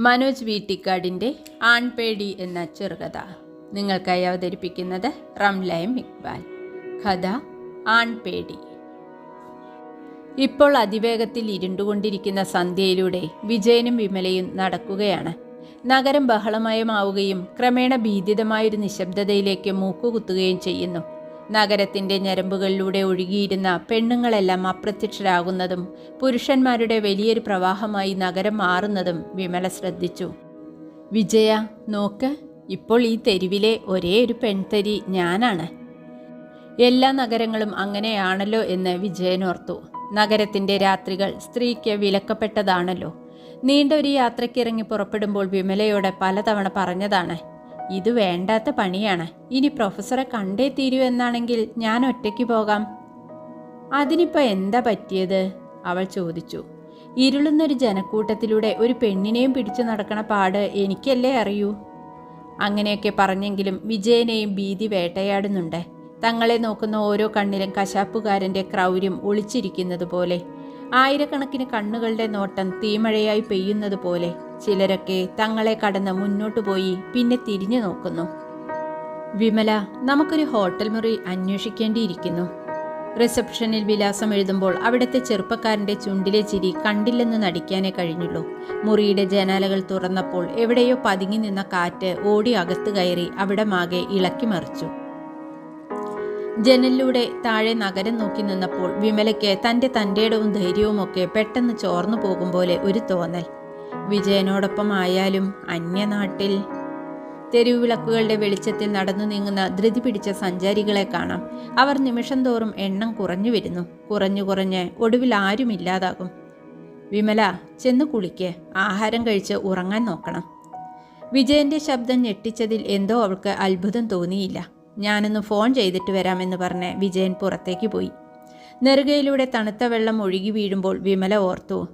മനോജ് വീട്ടിക്കാടിന്റെ ആൺപേടി എന്ന ചെറുകഥ നിങ്ങൾക്കായി അവതരിപ്പിക്കുന്നത് റംലയം ഇക്ബാൽ. കഥ ആൺപേടി. ഇപ്പോൾ അതിവേഗത്തിൽ ഇരുണ്ടുകൊണ്ടിരിക്കുന്ന സന്ധ്യയിലൂടെ വിജയനും വിമലയും നടക്കുകയാണ്. നഗരം ബഹളമയമാവുകയും ക്രമേണ ഭീതിതമായൊരു നിശബ്ദതയിലേക്ക് മൂക്കുകുത്തുകയും ചെയ്യുന്നു. നഗരത്തിന്റെ ഞരമ്പുകളിലൂടെ ഒഴുകിയിരുന്ന പെണ്ണുങ്ങളെല്ലാം അപ്രത്യക്ഷരാകുന്നതും പുരുഷന്മാരുടെ വലിയൊരു പ്രവാഹമായി നഗരം മാറുന്നതും വിമല ശ്രദ്ധിച്ചു. വിജയ നോക്ക് ഇപ്പോൾ ഈ തെരുവിലെ ഒരേ ഒരു പെൺതരി ഞാനാണ്. എല്ലാ നഗരങ്ങളും അങ്ങനെയാണല്ലോ എന്ന് വിജയനോർത്തു നഗരത്തിന്റെ രാത്രികൾ സ്ത്രീക്ക് വിലക്കപ്പെട്ടതാണല്ലോ. നീണ്ട ഒരു യാത്രയ്ക്കിറങ്ങി പുറപ്പെടുമ്പോൾ വിമലയോട് പലതവണ പറഞ്ഞതാണ് ഇത് വേണ്ടാത്ത പണിയാണ്. ഇനി പ്രൊഫസറെ കണ്ടേ തീരൂ എന്നാണെങ്കിൽ ഞാൻ ഒറ്റയ്ക്ക് പോകാം. അതിനിപ്പോൾ എന്താ പറ്റിയത്? അവൾ ചോദിച്ചു. ഇരുളുന്നൊരു ജനക്കൂട്ടത്തിലൂടെ ഒരു പെണ്ണിനെയും പിടിച്ചു നടക്കണ പാട് എനിക്കല്ലേ അറിയൂ? അങ്ങനെയൊക്കെ പറഞ്ഞെങ്കിലും വിജയനെയും ഭീതി വേട്ടയാടുന്നുണ്ട്. തങ്ങളെ നോക്കുന്ന ഓരോ കണ്ണിലും കശാപ്പുകാരന്റെ ക്രൗര്യം ഒളിച്ചിരിക്കുന്നത് പോലെ ആയിരക്കണക്കിന് കണ്ണുകളുടെ നോട്ടം തീമഴയായി പെയ്യുന്നത് പോലെ ചിലരൊക്കെ തങ്ങളെ കടന്ന് മുന്നോട്ടു പോയി പിന്നെ തിരിഞ്ഞു നോക്കുന്നു. വിമല നമുക്കൊരു ഹോട്ടൽ മുറി അന്വേഷിക്കേണ്ടിയിരിക്കുന്നു. റിസപ്ഷനിൽ വിലാസം എഴുതുമ്പോൾ അവിടുത്തെ ചെറുപ്പക്കാരന്റെ ചുണ്ടിലെ ചിരി കണ്ടില്ലെന്ന് നടിക്കാനേ കഴിഞ്ഞുള്ളൂ. മുറിയുടെ ജനാലകൾ തുറന്നപ്പോൾ എവിടെയോ പതുങ്ങി നിന്ന കാറ്റ് ഓടി അകത്ത് കയറി അവിടെ മാകെ ഇളക്കി മറിച്ചു. ജനലിലൂടെ താഴെ നഗരം നോക്കി നിന്നപ്പോൾ വിമലയ്ക്ക് തന്റെ തന്റെടവും ധൈര്യവും ഒക്കെ പെട്ടെന്ന് ചോർന്നു പോകും പോലെ ഒരു തോന്നൽ. വിജയനോടൊപ്പം ആയാലും അന്യനാട്ടിൽ തെരുവിളക്കുകളുടെ വെളിച്ചത്തിൽ നടന്നു നീങ്ങുന്ന ധൃതി പിടിച്ച സഞ്ചാരികളെ കാണാം. അവർ നിമിഷം തോറും എണ്ണം കുറഞ്ഞു വരുന്നു. കുറഞ്ഞു കുറഞ്ഞ് ഒടുവിൽ ആരും ഇല്ലാതാകും. വിമല ചെന്ന് കുളിക്ക്. ആഹാരം കഴിച്ച് ഉറങ്ങാൻ നോക്കണം. വിജയന്റെ ശബ്ദം ഞെട്ടിച്ചതിൽ എന്തോ അവൾക്ക് അത്ഭുതം തോന്നിയില്ല. ഞാനൊന്ന് ഫോൺ ചെയ്തിട്ട് വരാമെന്ന് പറഞ്ഞ് വിജയൻ പുറത്തേക്ക് പോയി. നെറുകയിലൂടെ തണുത്ത വെള്ളം ഒഴുകി വീഴുമ്പോൾ വിമല ഓർത്തു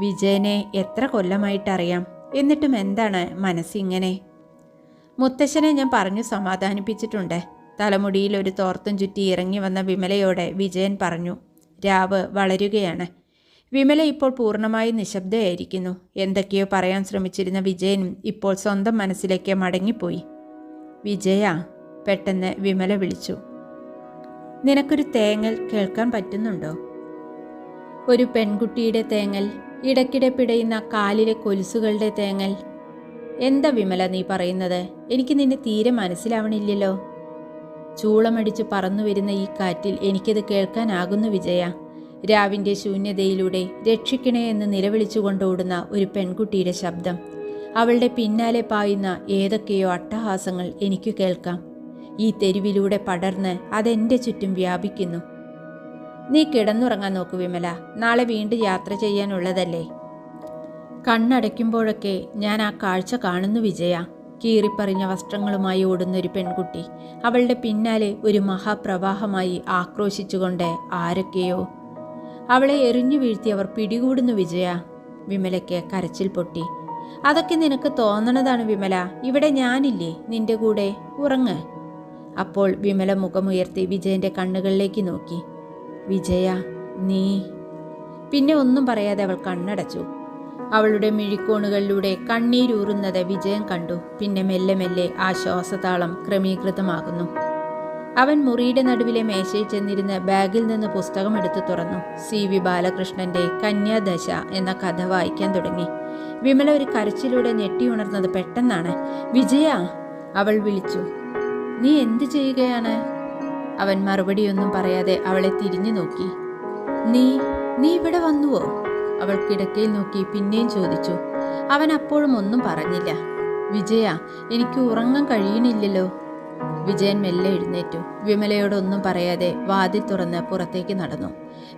വിജയനെ എത്ര കൊല്ലമായിട്ടറിയാം? എന്നിട്ടും എന്താണ് മനസ്സിങ്ങനെ? മുത്തശ്ശനെ ഞാൻ പറഞ്ഞു സമാധാനിപ്പിച്ചിട്ടുണ്ട്. തലമുടിയിൽ ഒരു തോർത്തും ചുറ്റി ഇറങ്ങി വന്ന വിമലയോടെ വിജയൻ പറഞ്ഞു രാവ് വളരുകയാണ്. വിമല ഇപ്പോൾ പൂർണമായി നിശബ്ദയായിരിക്കുന്നു. എന്തൊക്കെയോ പറയാൻ ശ്രമിച്ചിരുന്ന വിജയനും ഇപ്പോൾ സ്വന്തം മനസ്സിലേക്ക് മടങ്ങിപ്പോയി. വിജയ പെട്ടെന്ന് വിമല വിളിച്ചു. നിനക്കൊരു തേങ്ങൽ കേൾക്കാൻ പറ്റുന്നുണ്ടോ? ഒരു പെൺകുട്ടിയുടെ തേങ്ങൽ ഇടയ്ക്കിടെ പിടയുന്ന കാലിലെ കൊലുസുകളുടെ തേങ്ങൽ. എന്താ വിമല നീ പറയുന്നത്? എനിക്ക് നിന്നെ തീരെ മനസ്സിലാവണില്ലല്ലോ. ചൂളമടിച്ച് പറന്നു വരുന്ന ഈ കാറ്റിൽ എനിക്കത് കേൾക്കാനാകുന്നു വിജയ. രാവിന്റെ ശൂന്യതയിലൂടെ രക്ഷിക്കണേ എന്ന് നിലവിളിച്ചുകൊണ്ടോടുന്ന ഒരു പെൺകുട്ടിയുടെ ശബ്ദം. അവളുടെ പിന്നാലെ പായുന്ന ഏതൊക്കെയോ അട്ടഹാസങ്ങൾ എനിക്ക് കേൾക്കാം. ഈ തെരുവിലൂടെ പടർന്ന് അതെന്റെ ചുറ്റും വ്യാപിക്കുന്നു. നീ കിടന്നുറങ്ങാൻ നോക്കൂ വിമല. നാളെ വീണ്ടും യാത്ര ചെയ്യാനുള്ളതല്ലേ? കണ്ണടയ്ക്കുമ്പോഴൊക്കെ ഞാൻ ആ കാഴ്ച കാണുന്നു വിജയ. കീറിപ്പറിഞ്ഞ വസ്ത്രങ്ങളുമായി ഓടുന്ന ഒരു പെൺകുട്ടി. അവളുടെ പിന്നാലെ ഒരു മഹാപ്രവാഹമായി ആക്രോശിച്ചുകൊണ്ട് ആരൊക്കെയോ. അവളെ എറിഞ്ഞു വീഴ്ത്തി അവർ പിടികൂടുന്നു വിജയ. വിമലയ്ക്ക് കരച്ചിൽ പൊട്ടി. അതൊക്കെ നിനക്ക് തോന്നണതാണ് വിമല. ഇവിടെ ഞാനില്ലേ. നിന്റെ കൂടെ. ഉറങ്ങ്. അപ്പോൾ വിമല മുഖമുയർത്തി വിജയന്റെ കണ്ണുകളിലേക്ക് നോക്കി. വിജയ നീ പിന്നെ ഒന്നും പറയാതെ അവൾ കണ്ണടച്ചു. അവളുടെ മിഴിക്കോണുകളിലൂടെ കണ്ണീരൂറുന്നത് വിജയൻ കണ്ടു. പിന്നെ മെല്ലെ മെല്ലെ ആ ശ്വാസതാളം ക്രമീകൃതമാകുന്നു. അവൻ മുറിയുടെ നടുവിലെ മേശയിൽ ചെന്നിരുന്ന് ബാഗിൽ നിന്ന് പുസ്തകം എടുത്തു തുറന്നു. സി. വി. ബാലകൃഷ്ണന്റെ കന്യാദശ എന്ന കഥ വായിക്കാൻ തുടങ്ങി. വിമല ഒരു കരച്ചിലൂടെ ഞെട്ടിയുണർന്നത് പെട്ടെന്നാണ്. വിജയ അവൾ വിളിച്ചു. നീ എന്ത് ചെയ്യുകയാണ്? അവൻ മറുപടിയൊന്നും പറയാതെ അവളെ തിരിഞ്ഞു നോക്കി. നീ നീ ഇവിടെ വന്നുവോ? അവൾ കിടക്കയിൽ നോക്കി പിന്നെയും ചോദിച്ചു. അവൻ അപ്പോഴും ഒന്നും പറഞ്ഞില്ല. വിജയ എനിക്ക് ഉറങ്ങാൻ കഴിയണില്ലല്ലോ. വിജയൻ മെല്ലെ എഴുന്നേറ്റു. വിമലയോടൊന്നും പറയാതെ വാതിൽ തുറന്ന് പുറത്തേക്ക് നടന്നു.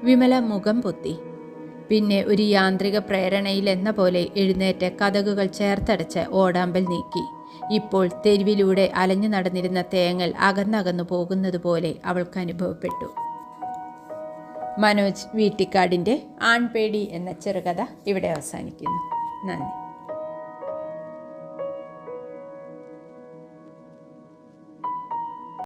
വിമല മുഖം പൊത്തി. പിന്നെ ഒരു യാന്ത്രിക പ്രേരണയിൽ എന്ന പോലെ എഴുന്നേറ്റ് കഥകുകൾ ചേർത്തടച്ച് ഓടാമ്പൽ നീക്കി. ഇപ്പോൾ തെരുവിലൂടെ അലഞ്ഞു നടന്നിരുന്ന തേങ്ങൽ അകന്നകന്നു പോകുന്നത് പോലെ അവൾക്ക് അനുഭവപ്പെട്ടു. മനോജ് വീട്ടിക്കാടിന്റെ ആൺപേടി എന്ന ചെറുകഥ ഇവിടെ അവസാനിക്കുന്നു. നന്ദി.